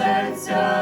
серця.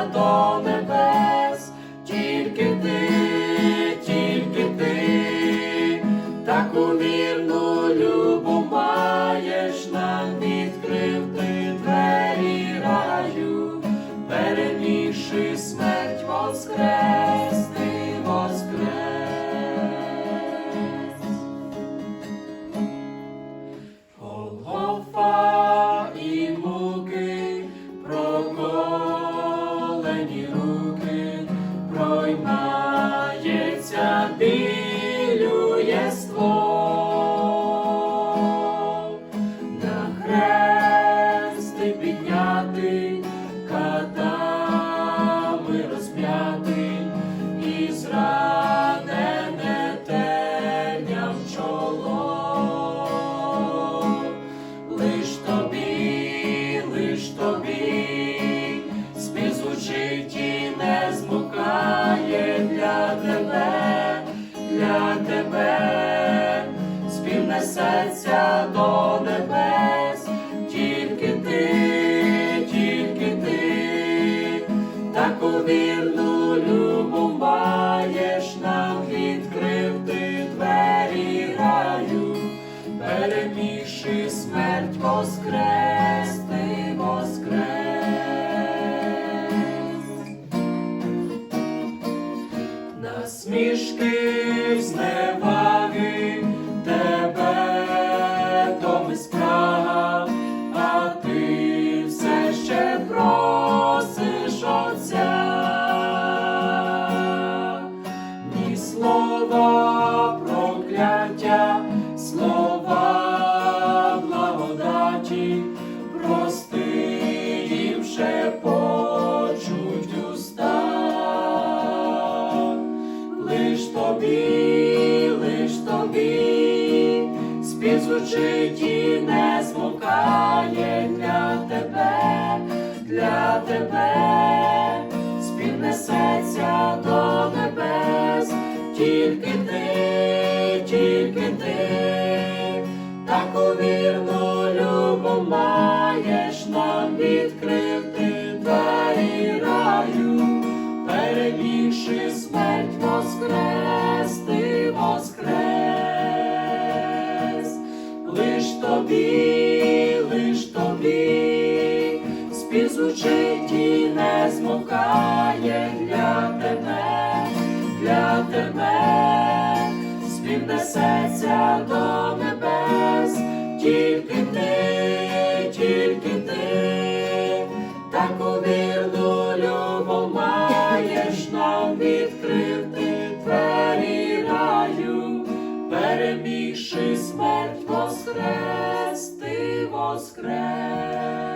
До небес, тільки ти, тільки ти, таку вірну любу маєш нам відкрив ти двері раю перемігши смерть воскрес, ти воскрес. Насмішки зневаги Лиш тобі, лиш тобі, спів звучить і не смокає для тебе, для тебе, спів несеться до небес, тільки ти, тільки ти, таку вірну любов маєш нам відкрити звучить і не змовкає для тебе, для тебе, спів несеться до небес, тільки ти, тільки ти, таку вірну любов маєш нам відкрити двері раю, перемігши смерть воскрес, ти воскрес.